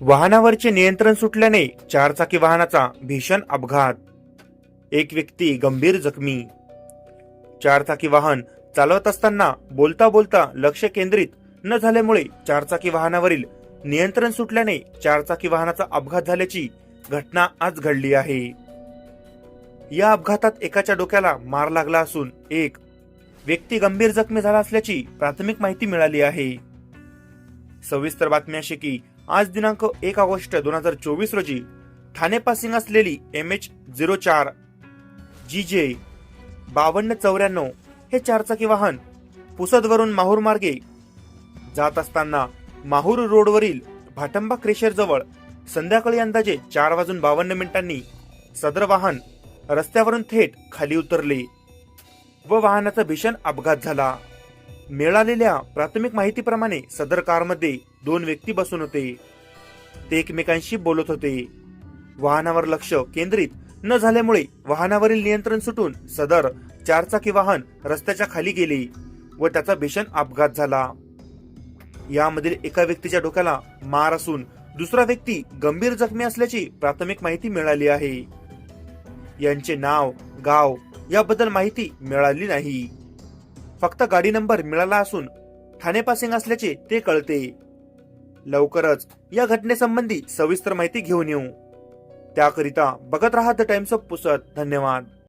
वाहनावरचे नियंत्रण सुटल्याने चारचाकी वाहनाचा भीषण अपघात. एक व्यक्ती गंभीर जखमी. चारचाकी वाहन चालवत असताना बोलता बोलता लक्ष केंद्रित न झाल्यामुळे चारचाकी वाहनावरील नियंत्रण सुटल्याने चारचाकी वाहनाचा अपघात झाल्याची घटना आज घडली आहे. या अपघातात एकाच्या डोक्याला मार लागला असून एक व्यक्ती गंभीर जखमी झाला असल्याची प्राथमिक माहिती मिळाली आहे. सविस्तर बातमी अशी की आज दिनांक एक ऑगस्ट दोन हजार चोवीस रोजी ठाणे पासिंग असलेली एम एच झिरो चार जी जे बावन्न चौऱ्याण्णव हे चारचाकी वाहन पुसदवरून माहूर मार्गे जात असताना माहूर रोडवरील भाटंबा क्रेशरजवळ संध्याकाळी अंदाजे चार वाजून बावन्न मिनिटांनी सदर वाहन रस्त्यावरून थेट खाली उतरले व वाहनाचा भीषण अपघात झाला. मिळालेल्या प्राथमिक माहितीप्रमाणे सदर कारमध्ये दोन व्यक्ती बसून होते. ते एकमेकांशी बोलत होते. वाहनावर लक्ष केंद्रित न झाल्यामुळे वाहनावरील नियंत्रण सुटून सदर चारचाकी वाहन रस्त्याच्या खाली गेले व त्याचा भीषण अपघात झाला. यामधील एका व्यक्तीच्या डोक्याला मार असून दुसरा व्यक्ती गंभीर जखमी असल्याची प्राथमिक माहिती मिळाली आहे. यांचे नाव गाव याबद्दल माहिती मिळाली नाही. फक्त गाडी नंबर मिळाला असून ठाणे पासिंग असल्याचे ते कळते. लवकरच या घटनेसंबंधी सविस्तर माहिती घेऊन येऊ. त्याकरिता बघत राहा द टाइम्स ऑफ पुसत धन्यवाद.